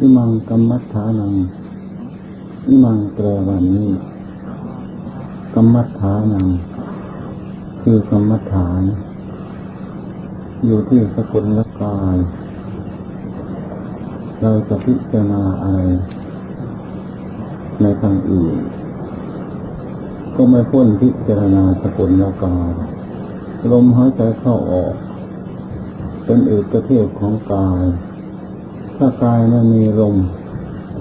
อิมังกรรมัฐานังอิมังแปลวันนี้กรรมัฐานัง คือกรรมฐาน อยู่ที่สกุลละกาย เราจะพิจารณาอะไร ในทางอื่น ก็ไม่พ้นพิจารณาสกุลละกายลมหายใจเข้าออก เป็นเอกเทศของกาย ถ้ากายไม่มีลม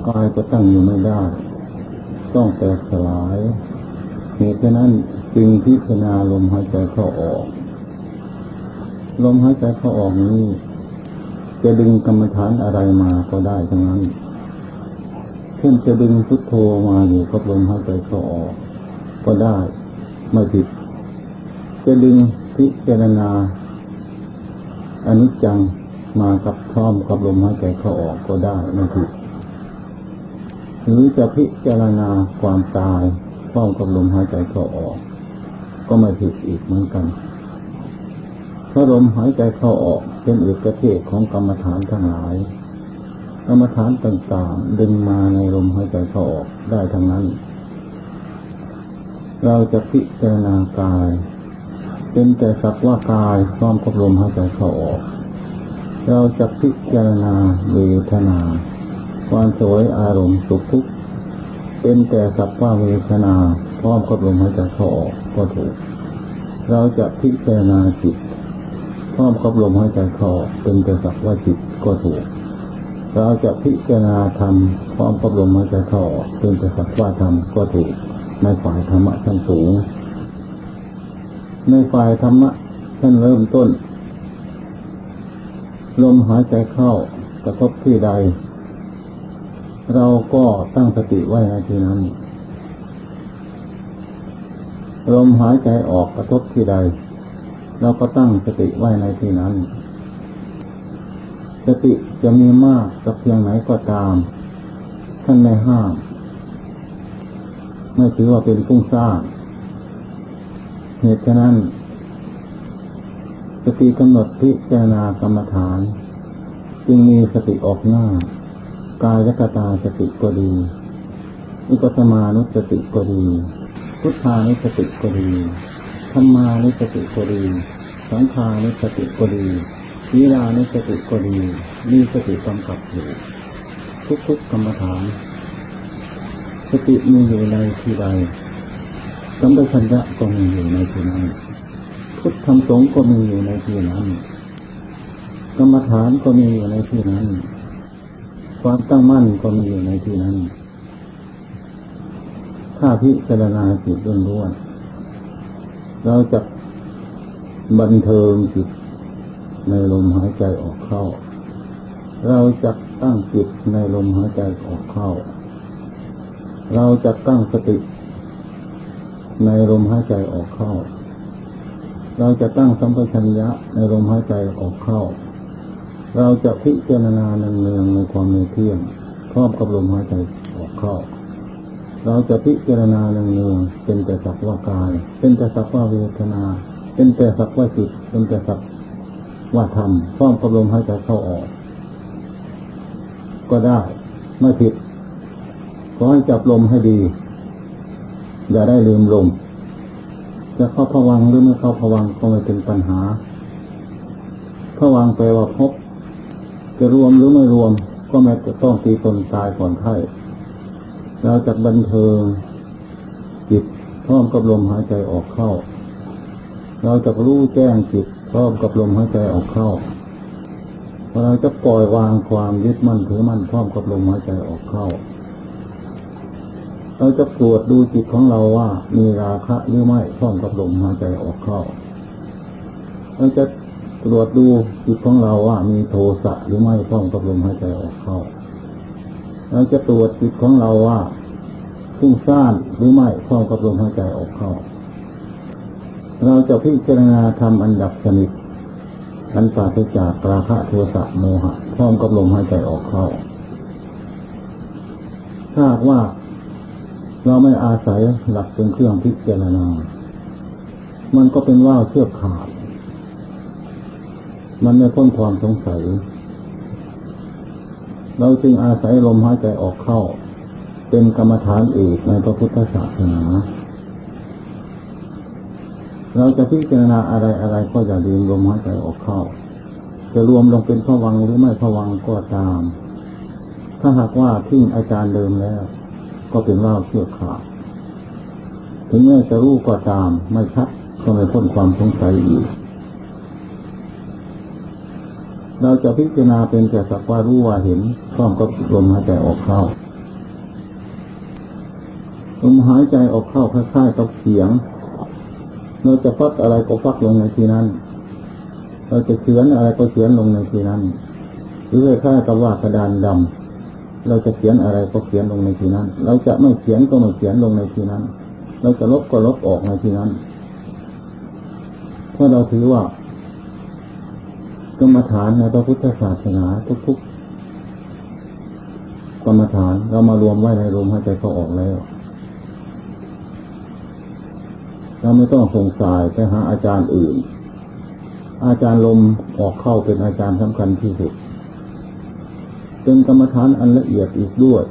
กายก็ตั้งอยู่ไม่ได้ ต้องแตกสลายเหตุฉะนั้นจึงพิจารณาลมหายใจเข้าออก ลมหายใจเข้าออกนี้ จะดึงกรรมฐานอะไรมาก็ได้ทั้งนั้น เช่นจะดึงพุทโธมาอยู่กับลมหายใจเข้าออก ก็ได้ไม่ผิด จะดึงพิจารณาอนิจจัง มากับพร้อมกับลมหายใจเข้าออกก็ได้ไม่ผิดหรือจะพิจารณาความตายพร้อมกับลมหายใจเข้าออก ก็ไม่ผิดอีกเหมือนกันเพราะลมหายใจเข้าออกเป็นเอกเทศของกรรมฐานทั้งหลาย กรรมฐานต่างๆ ดึงมาในลมหายใจเข้าออกได้ทั้งนั้น เราจะพิจารณากาย เป็นแต่สักว่ากายพร้อมกับลมหายใจเข้าออก เราจะพิจารณาเวทนา ความสวยอารมณ์สุขทุกข์เป็นแต่สักว่าเวทนาพร้อมกับลมหายใจเข้าออกก็ถูก เราจะพิจารณาจิตพร้อมกับลมหายใจเข้าออกเป็นแต่สักว่าจิตก็ถูก เราจะพิจารณาธรรมพร้อมกับลมหายใจเข้าออกเป็นแต่สักว่าธรรมก็ถูก ในฝ่ายธรรมะชั้นสูง ในฝ่ายธรรมะชั้นเริ่มต้น ลมหายใจเข้ากระทบที่ใด เราก็ตั้งสติไว้ในที่นั้น ลมหายใจออกกระทบที่ใด เราก็ตั้งสติไว้ในที่นั้น สติจะมีมากสักเพียงไหนก็ตาม ท่านไม่ห้าม ไม่ถือว่าเป็นฟุ้งซ่าเหตุฉะนั้น สติกำหนดพิจารณากรรมฐาน จึงมีสติออกหน้า กายและกตาสติก็ดีอุปสมานุสติก็ดีพุทธานุสติก็ดีธรรมานุสติก็ดีสังขานุสติก็ดีวิลานุสติก็ดีมีสติกำกับอยู่ทุกๆกรรมฐานสติมีอยู่ในที่ใดสัมปชัญญะก็มีอยู่ในที่นั้น พุทธธรรมสงฆ์ก็มีอยู่ในที่นั้น กรรมฐานก็มีอยู่ในที่นั้น ความตั้งมั่นก็มีอยู่ในที่นั้น ถ้าพิจารณาจิตล้วนๆเราจะบันเทิงจิตในลมหายใจออกเข้า เราจะตั้งจิตในลมหายใจออกเข้า เราจะตั้งสติ ในลมหายใจออกเข้า เราจะตั้งสัมปชัญญะในลมหายใจออกเข้า เราจะพิจารณาเนืองๆในความไม่เที่ยงพร้อมกับลมหายใจออกเข้า เราจะพิจารณาเนืองๆเป็นแต่สักว่ากาย เป็นแต่สักว่าเวทนา เป็นแต่สักว่าจิต เป็นแต่สักว่าทำพร้อมกับลมหายใจเข้าออก ก็ได้ไม่ผิดขอให้จับลมให้ดี อย่าได้ลืมลม จะเข้าผวังหรือไม่เข้าผวังก็ไม่เป็นปัญหาผวังแปลว่าพบ จะรวมหรือไม่รวม ก็ไม่จะต้องตีตนตายก่อนไข้เราจะบันเทิงจิตพร้อมกับลมหายใจออกเข้า เราจะรู้แจ้งจิตพร้อมกับลมหายใจออกเข้าเราจะปล่อยวางความยึดมั่นถือมั่นพร้อมกับลมหายใจออกเข้า เราจะตรวจดูจิตของเราว่า มีราคะหรือไม่พร้อมกับลมหายใจออกเข้าเราจะตรวจดูจิตของเราว่ามีโทสะหรือไม่พร้อมกับลมหายใจออกเข้าเราจะตรวจจิตของเราว่าฟุ้งซ่านหรือไม่พร้อมกับลมหายใจออกเข้า เราจะพิจารณาทำอันดับสนิทอันปราศจากราคะโทสะโมหะพร้อมกับลมหายใจออกเข้าถ้าว่า เราไม่อาศัยหลักเป็นเครื่องพิจารณา มันก็เป็นว่าเชือกขาด มันไม่พ้นความสงสัย เราจึงอาศัยลมหายใจออกเข้า เป็นกรรมฐานเอกในพระพุทธศาสนา เราจะพิจารณาอะไรอะไรก็อย่าลืมลมหายใจออกเข้า จะรวมลงเป็นพวังหรือไม่พวังก็ตาม ถ้าหากว่าทิ้งอาจารย์เดิมแล้ว ก็เป็นว่าเชื่อขาดถึงแม้จะรู้ก็ตาม ไม่ชัดก็ไม่พ้นความสงสัยอีก เราจะพิจารณาเป็นแต่สักว่ารู้ว่าเห็นพร้อมกับลมหายใจออกเข้าลมหายใจออกเข้าคล้ายๆกับเสียง เราจะฟักอะไรก็ฟักลงในที่นั้น เราจะเขียนอะไรก็เขียนลงในที่นั้นหรือคล้ายๆกับว่ากระดานดำ เราจะเขียนอะไรก็เขียนลงในที่นั้น เราจะไม่เขียนก็ไม่เขียนลงในที่นั้น เราจะลบก็ลบออกในที่นั้น เพราะเราถือว่ากรรมฐานในพระพุทธศาสนาทุกๆกรรมฐานเรามารวมไว้ในลมหายใจเข้าออกแล้วเราไม่ต้องสงสัยไปหาอาจารย์อื่น อาจารย์ลมออกเข้าเป็นอาจารย์สำคัญที่สุด เป็นกรรมฐานอันละเอียดอีกด้วย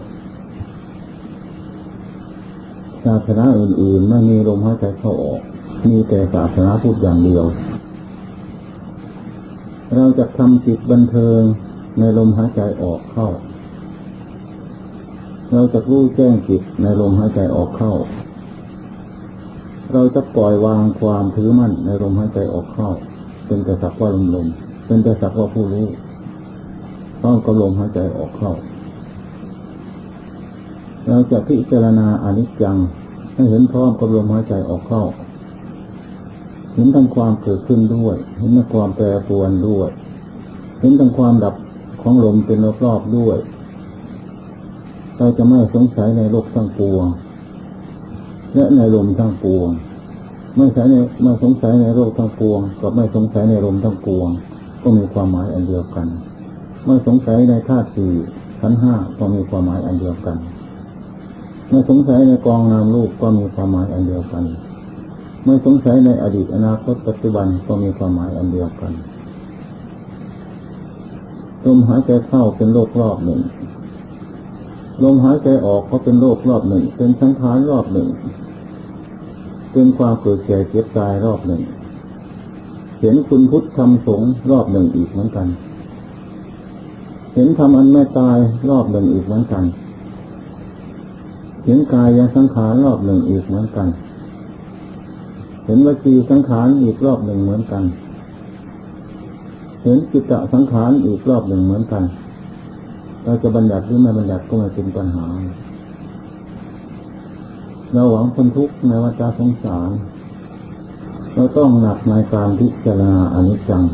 ศาสนาอื่นๆไม่มีลมหายใจเข้าออก มีแต่ศาสนาพูดอย่างเดียว เราจะทำจิตบันเทิงในลมหายใจออกเข้า เราจะรู้แจ้งจิตในลมหายใจออกเข้า เราจะปล่อยวางความถือมั่นในลมหายใจออกเข้า เป็นแต่สักว่าลมลมเป็นแต่สักว่าผู้รู้ ต้องกับลมหายใจออกเข้า เราจะพิจารณาอนิจจัง ให้เห็นพร้อมกับลมหายใจออกเข้า เห็นทั้งความเกิดขึ้นด้วย เห็นทั้งความแปรปรวนด้วย เห็นทั้งความดับของลมเป็นรอบๆด้วย เราจะไม่สงสัยในโลกทั้งปวง และในลมทั้งปวง ไม่ใช่ในไม่สงสัยในโลกทั้งปวง กับไม่สงสัยในลมทั้งปวง ก็มีความหมายอันเดียวกัน ไม่สงสัยในธาตุสี่ขันห้าก็มีความหมายอันเดียวกันไม่สงสัยในกองนามรูปก็มีความหมายอันเดียวกันไม่สงสัยในอดีตอนาคตปัจจุบันก็มีความหมายอันเดียวกันลมหายใจเข้าเป็นโลกรอบหนึ่งลมหายใจออกก็เป็นโลกรอบหนึ่ง เป็นสังขารรอบหนึ่ง เป็นความเกิดแก่เจ็บตายรอบหนึ่ง เห็นคุณพุทธธรรมสงรอบหนึ่งอีกเหมือนกัน เห็นธรรมอันไม่ตายรอบหนึ่งอีกเหมือนกัน เห็นกายยังสังขารรอบหนึ่งอีกเหมือนกัน เห็นวจีสังขารอีกรอบหนึ่งเหมือนกัน เห็นจิตตสังขารอีกรอบหนึ่งเหมือนกัน เราจะบัญญัติหรือไม่บัญญัติก็ไม่เป็นปัญหา เราหวังคนทุกข์ในวัฏสงสารเราต้องหนักในการพิจารณาอนิจจัง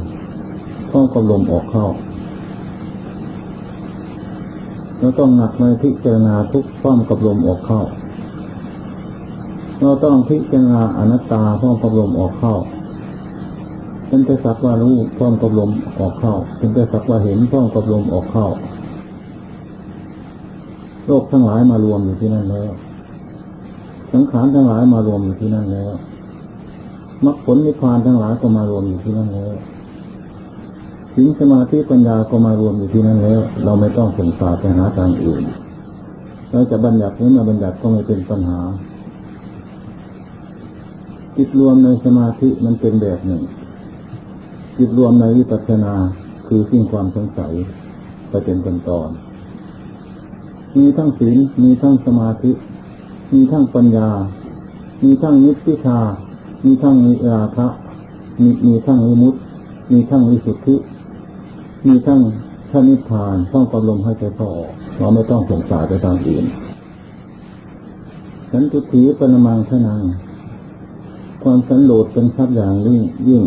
ต้องกลมออกเข้า เราต้องหนักในพิจารณาทุกพร้อมกับลมออกเข้า เราต้องพิจารณาอนัตตาพร้อมกับลมออกเข้าเป็นแต่สักว่ารู้พร้อมกับลมออกเข้าเป็นแต่สักว่าเห็นพร้อมกับลมออกเข้า โลกทั้งหลายมารวมอยู่ที่นั่นแล้ว สังขารทั้งหลายมารวมอยู่ที่นั่นแล้วมรรคผลนิพพานทั้งหลายก็มารวมอยู่ที่นั่นแล้ว สิ่งสมาธิปัญญาก็มารวมอยู่ที่นั่นแล้ว เราไม่ต้องสงสารไปหาทางอื่นเราจะบัญญัติหรือมาบัญญัติก็ไม่เป็นปัญหาจิตรวมในสมาธิมันเป็นแบบหนึ่งจิตรวมในวิปัสสนาคือสิ่งความสงสัยไปเป็นตอนตอน มีทั้งศีลมีทั้งสมาธิ มีทั้งปัญญา มีทั้งนิพพิทามีทั้งนิราคะมีมีทั้งวิมุตติมีทั้งวิสุทธิ มีทั้งท่านิพพานต้องกำลมให้ใจเข้าออกเราไม่ต้องสงสารไปตามอื่นฉันตุถีปนมังทนังความสันโดษเป็นทรัพย์อย่างยิ่งยิ่ง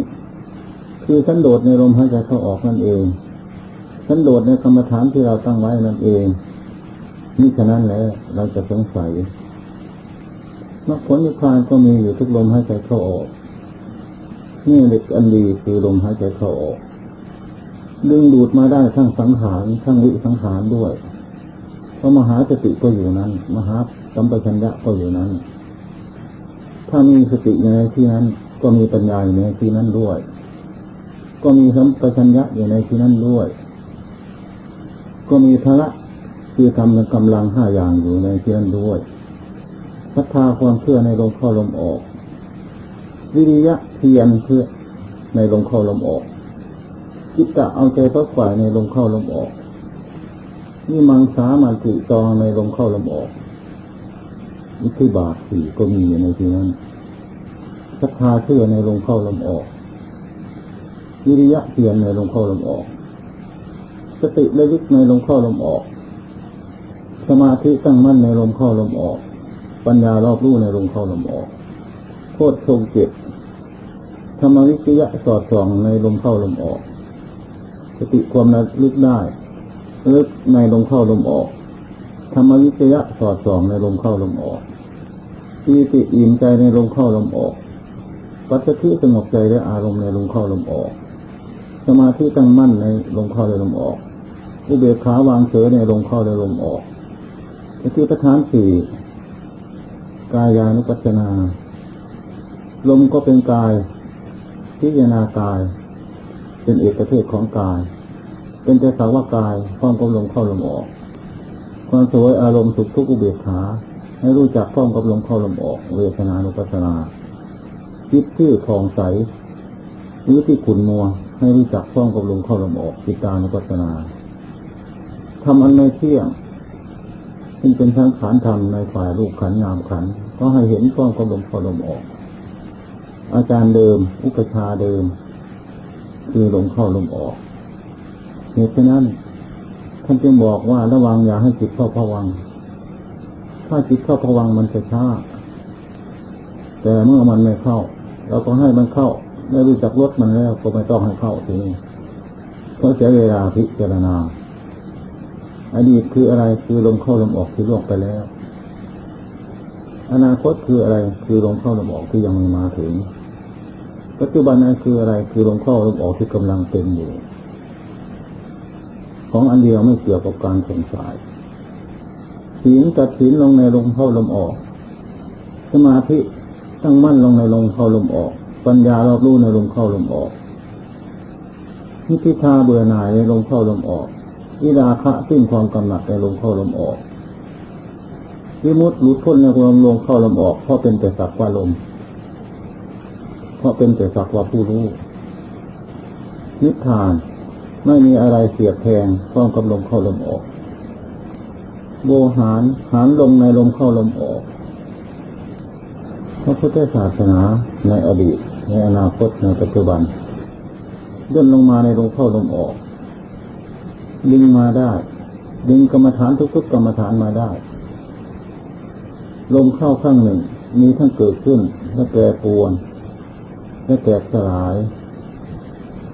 คือสันโดษในลมหายใจเข้าออกนั่นเอง สันโดษในกรรมฐานที่เราตั้งไว้นั่นเอง นี่ฉะนั้นแล้วเราจะสงสัยมรรคผลนิพพานก็มีอยู่ทุกลมหายใจเข้าออก นี่เด็กอันดีคือลมหายใจเข้าออก ดึงดูดมาได้ทั้งสังหารทั้งวิสังหารด้วยเพราะมหาสติก็อยู่นั้น มหาสัมปชัญญะก็อยู่นั้น ถ้ามีสติในที่นั้น ก็มีปัญญาอยู่ในที่นั้นด้วย ก็มีสัมปชัญญะอยู่ในที่นั้นด้วย ก็มีพละคือทำกำลังห้าอย่างอยู่ในที่นั้นด้วยศรัทธาความเชื่อในลมเข้าลมออก วิริยะเพียรเพื่อในลมเข้าลมออก จิตตะเอาใจพักฝ่ายในลมเข้าลมออกนี่มังสามันติจองในลมเข้าลมออกนี่คือบาทสี่ก็มีอยู่ในที่นั้นศรัทธาเชื่อในลมเข้าลมออกวิริยะเพียรในลมเข้าลมออก สติระลึกในลมเข้าลมออก สมาธิตั้งมั่นในลมเข้าลมออก ปัญญารอบรู้ในลมเข้าลมออกโคตรทรงเจ็บธรรมวิจยะสอดส่องในลมเข้าลมออก สติความระลึกได้ลึกในลมเข้าลมออกธรรมวิจยะสอดส่องในลมเข้าลมออกปีติอิ่มใจในลมเข้าลมออก ปัจจุบันสงบใจและอารมณ์ในลมเข้าลมออก สมาธิตั้งมั่นในลมเข้าและลมออก อุเบกขาวางเฉยในลมเข้าและลมออกสติปัฏฐานสี่กายานุปัจนา ลมก็เป็นกายพิจารณากาย เป็นเอกเทศของกาย เป็นแต่สาวกายความกำลงเข้าลมออก ความสวยอารมณ์สุขทุกข์อุเบกขาให้รู้จักพร้อมกับลมเข้าลมออกเวทนานุปัสนาจิตที่ผ่องใสหรือที่ขุนมัว ให้รู้จักพร้อมกับลมเข้าลมออกจิตานุปัสสนาทำอันไม่เที่ยงซึ่งเป็นทั้งขานธรรมในฝ่ายรูปขันนามขันก็ให้เห็นพร้อมกับลมเข้าลมออก อาจารย์เดิม อุปชาเดิม คือลมเข้าลมออก เหตุฉะนั้นท่านจึงบอกว่าระวังอย่าให้จิตเข้าผวัง ถ้าจิตเข้าผวังมันจะช้า แต่เมื่อมันไม่เข้า เราก็ให้มันเข้าได้รู้จักลดมันแล้วก็ไม่ต้องให้เข้าทีนี้เพราะเสียเวลาพิจารณาอดีตคืออะไรคือลมเข้าลมออกที่ล่วงไปแล้ว อนาคตคืออะไรคือลมเข้าลมออกที่ยังไม่มาถึง ปัจจุบันนั้นคืออะไร คือลมเข้าลมออกที่กำลังเป็นอยู่ ของอันเดียวไม่เกี่ยวกับการสงสัยศีลตัดศีลลงในลมเข้าลมออก สมาธิตั้งมั่นลงในลมเข้าลมออก ปัญญารอบรู้ในลมเข้าลมออกนิพพิทาเบื่อหน่ายในลมเข้าลมออกวิราคะสิ้นความกำหนัดในลมเข้าลมออกวิมุตติหลุดพ้นในลมลมเข้าลมออกเพราะเป็นแต่สักว่าลม ราะเป็นแต่สักว่าผู้รู้นิพพานไม่มีอะไรเสียบแทงพร้อมกับลมเข้าลมออก โวหารหารลงในลมเข้าลมออกพระพุทธศาสนาในอดีต ในอนาคตในปัจจุบันย่นลงมาในลมเข้าลมออก ดึงมาได้ ดึงกรรมฐานทุกๆกรรมฐานมาได้ ลมเข้าข้างหนึ่ง มีทั้งเกิดขึ้นและแปรปวน และแตกสลาย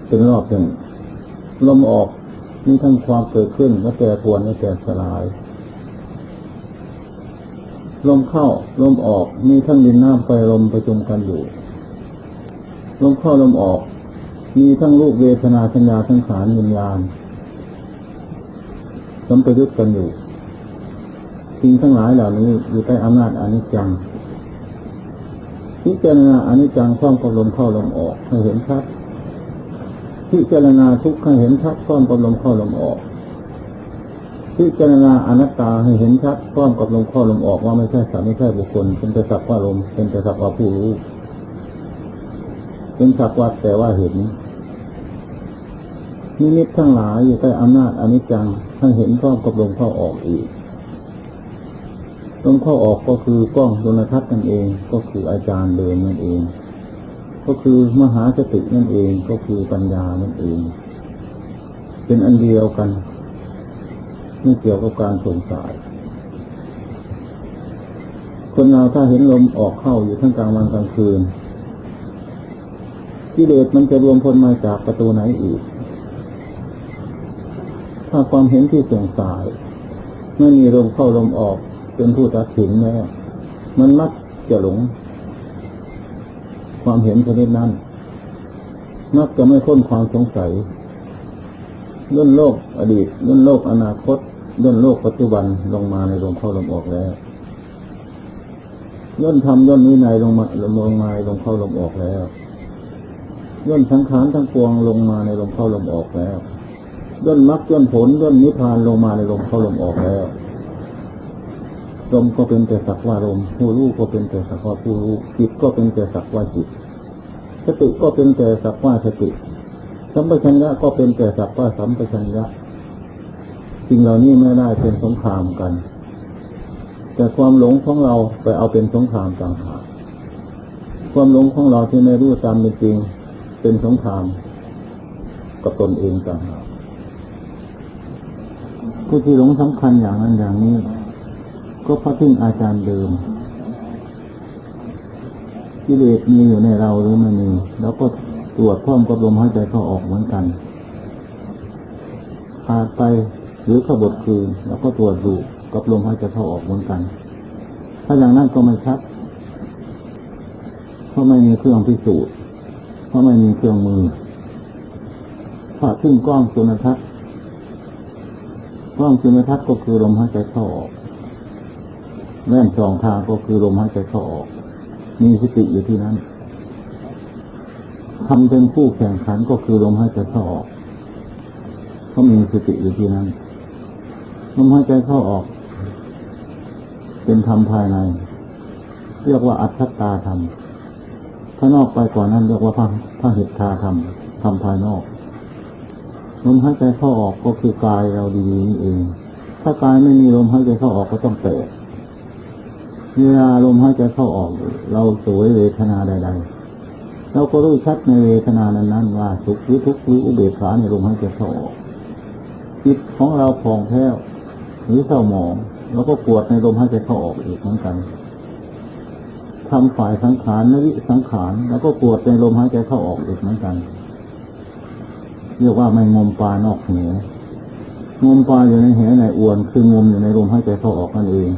เป็นรอบหนึ่งลมออกมีทั้งความเกิดขึ้นและแปรปรวนและแตกสลาย ลมเข้าลมออกมีทั้งดินน้ำไฟลมประชุมกันอยู่ ลมเข้าลมออก มีทั้งรูปเวทนาสัญญาทั้งขานวิญญาณสัมปยุตกันอยู่สิ่งทั้งหลายเหล่านี้อยู่ใต้อำนาจอนิจจัง พิจารณาอนิจจังพร้อมกับลมเข้าลมออกให้เห็นชัดพิจารณาทุกข์ให้เห็นชัดพร้อมกับลมเข้าลมออกพิจารณาอนัตตาให้เห็นชัดพร้อมกับลมเข้าลมออกว่าไม่ใช่สัตว์ไม่ใช่บุคคลเป็นแต่สักว่าลมเป็นแต่สักว่าผู้รู้เป็นสักว่าแต่ว่าเห็นนิมิตทั้งหลายอยู่ใต้อำนาจอนิจจังให้เห็นพร้อมกับลมเข้าออกอีก ลมเข้าออกก็คือกล้องดวงทัศน์นั่นเอง ก็คืออาจารย์เดินนั่นเอง ก็คือมหาสตินั่นเองก็คือปัญญานั่นเอง เป็นอันเดียวกันไม่เกี่ยวกับการสงสัยคนเราถ้าเห็นลมออกเข้าอยู่ทั้งกลางวันกลางคืนกิเลสมันจะรวมพลมาจากประตูไหนอีก ถ้าความเห็นที่สงสัยไม่มีลมเข้าลมออก เป็นผู้ตัดสินแม่มันมักจะหลง ความเห็นชนิดนั้น มักจะไม่ค้นความสงสัยย่นโลกอดีตย่นโลกอนาคตย่นโลกปัจจุบันลงมาในลมเข้าลมออกแล้วย่นทำย่นวินัยลงมาลงมาลงเข้าลมออกแล้วย่นสังขารทั้งปวงลงมาในลมเข้าลมออกแล้วย่นมรรคย่นผลย่นนิพพานลงมาในลมเข้าลมออกแล้ว ลมก็เป็นแต่สักว่าลมผู้รู้ก็เป็นแต่สักว่าผู้รู้จิตก็เป็นแต่สักว่าจิต สติก็เป็นแต่สักว่าสติ สัมปชัญญะก็เป็นแต่สักว่าสัมปชัญญะสิ่งเหล่านี้ไม่ได้เป็นสงครามกัน แต่ความหลงของเราไปเอาเป็นสงครามต่างหากความหลงของเราที่ไม่รู้ตามเป็นจริง เป็นสงครามกับตนเองต่างหากผู้ที่หลงสำคัญอย่างนั้นอย่างนี้ ก็เพราะทิ้งอาจารย์เดิมกิเลสมีอยู่ในเราหรือไม่มีแล้วก็ตรวจพร้อมกับลมหายใจเข้าออกเหมือนกันขาดไปหรือขบดคืนแล้วก็ตรวจดูกับลมหายใจเข้าออกเหมือนกัน ถ้าอย่างนั้นก็ไม่ชัดเพราะไม่มีเครื่องพิสูจน์เพราะไม่มีเครื่องมือถ้าขึ้นกล้องจุลทรรศน์กล้องจุลทรรศน์ก็คือลมหายใจเข้าออก แว่นสองทางก็คือลมหายใจเข้าออก มีสติอยู่ที่นั้นทำเป็นผู้แข่งขันก็คือลมหายใจเข้าออกเขามีสติอยู่ที่นั้นลมหายใจเข้าออก เป็นธรรมภายใน เรียกว่าอัตตาธรรมถ้านอกไปกว่านั้นเรียกว่าพระพระเหตุธาธรรมธรรมภายนอกลมหายใจเข้าออกก็คือกายเราดีนี่เอง ถ้ากายไม่มีลมหายใจเข้าออกก็ต้องแตก เวลาลมหายใจเข้าออก เราสวยเวทนาใด ๆ เราก็รู้ชัดในเวทนานั้นๆว่าสุขหรือทุกข์หรืออุเบกขาในลมหายใจเข้าออกจิตของเราผ่องแผ้วหรือเศร้าหมองเราก็ปวดในลมหายใจเข้าออกอีกเหมือนกันทำฝ่ายสังขารนวิสังขารแล้วก็ปวดในลมหายใจเข้าออกอีกเหมือนกัน เรียกว่าไม่งมปลานอกเหวงมปลาอยู่ในแหในอวนคืองมอยู่ในลมหายใจเข้าออกนั่นเอง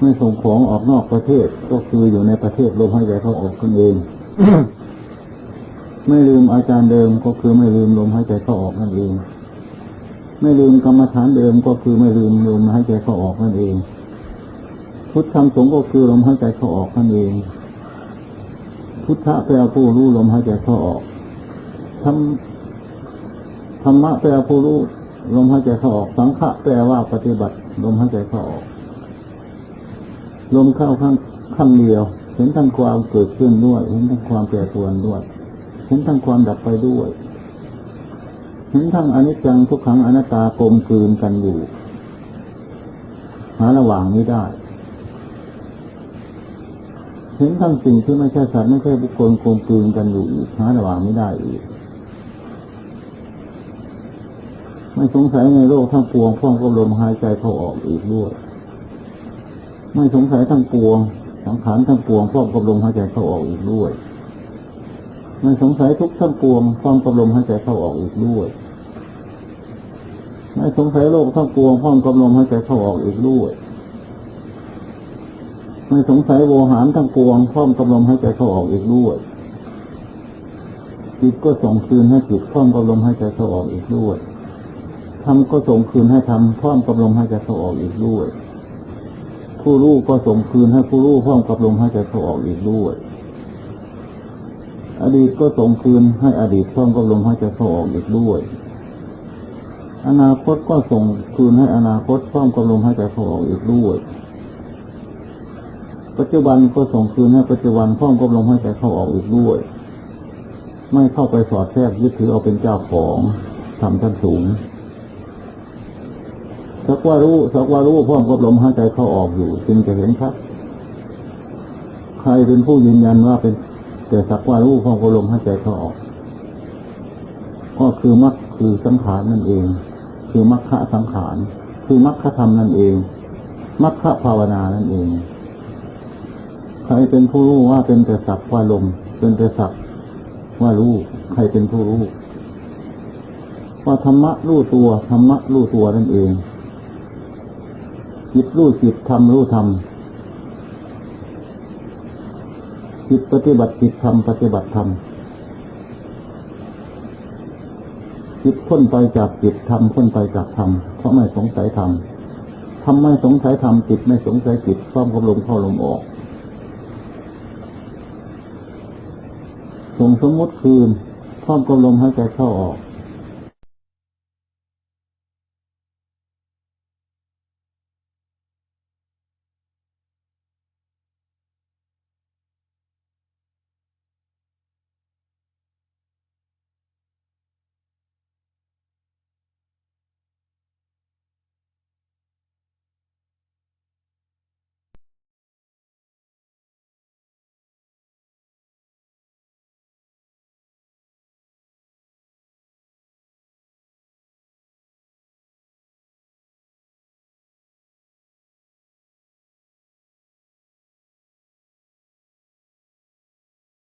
ไม่ส่งของออกนอกประเทศ ก็คืออยู่ในประเทศลมหายใจเข้าออกนั่นเอง ไม่ลืมอาจารย์เดิมก็คือไม่ลืมลมหายใจเข้าออกนั่นเอง ไม่ลืมกรรมฐานเดิมก็คือไม่ลืมลมหายใจเข้าออกนั่นเอง พุทธธรรมสงฆ์ก็คือลมหายใจเข้าออกนั่นเอง พุทธะแปลผู้รู้ลมหายใจเข้าออกทำธรรมะแปลผู้รู้ลมหายใจเข้าออก สังฆะแปลว่าปฏิบัติลมหายใจเข้าออก ลมเข้าข้างข้างเดียว เห็นทั้งความเกิดขึ้นด้วย เห็นทั้งความแปรปรวนด้วย เห็นทั้งความดับไปด้วย เห็นทั้งอนิจจังทุกขังอนัตตากลมกลืนกันอยู่ หาระหว่างนี้ได้ เห็นทั้งสิ่งที่ไม่ใช่สัตว์ไม่ใช่บุคคลกลมกลืนกันอยู่อีกหาระหว่างไม่ได้อีกไม่สงสัยในโลกทั้งปวงพร้อมกับลมหายใจเข้าออกอีกด้วย ไม่สงสัยทั้งปวง สังขารทั้งปวงพร้อมกับลมหายใจเข้าออกอีกด้วย ไม่สงสัยทุกทั้งปวงพร้อมกับลมหายใจเข้าออกอีกด้วย ไม่สงสัยโลกทั้งปวงพร้อมกับลมหายใจเข้าออกอีกด้วยไม่สงสัยโวหารทั้งปวงพร้อมกับลมหายใจเข้าออกอีกด้วยจิตก็ส่งคืนให้จิตพร้อมกับลมหายใจเข้าออกอีกด้วยทำก็ส่งคืนให้ทำพร้อมกับลมหายใจเข้าออกอีกด้วย ผู้รู้ก็ส่งคืนให้ผู้รู้พร้อมกับลมหายใจเข้าออกอีกด้วย อดีตก็ส่งคืนให้อดีตพร้อมกับลมหายใจเข้าออกอีกด้วย อนาคตก็ส่งคืนให้อนาคตพร้อมกับลมหายใจเข้าออกอีกด้วย ปัจจุบันก็ส่งคืนให้ปัจจุบันพร้อมกับลมหายใจเข้าออกอีกด้วย ไม่เข้าไปสอดแทรกยึดถือเอาเป็นเจ้าของทำชั้นสูง สักว่ารู้สักว่ารู้พร้อมกับลมหายใจเข้าออกอยู่จึงจะเห็นครับ ใครเป็นผู้ยืนยันว่าเป็น แต่สักว่ารู้พร้อมกับลมหายใจเข้าออก ก็คือมรรคคือสังขารนั่นเอง คือมรรคสังขารคือมรรคธรรมนั่นเองมรรคภาวนานั่นเอง ใครเป็นผู้รู้ว่าเป็นแต่สักว่าลม เป็นแต่สักว่ารู้ ใครเป็นผู้รู้ว่าธรรมะรู้ตัวธรรมะรู้ตัวนั่นเอง จิตรู้จิตทำรู้ทำจิตปฏิบัติจิตทำปฏิบัติธรรมจิตพ้นไปจากจิตทำพ้นไปจากธรรมเพราะไม่สงสัยธรรมทำไม่สงสัยธรรมจิตไม่สงสัยจิตพร้อมกับลมเข้าลมออกส่งสมมติคืนพร้อมกับลมหายใจเข้าออก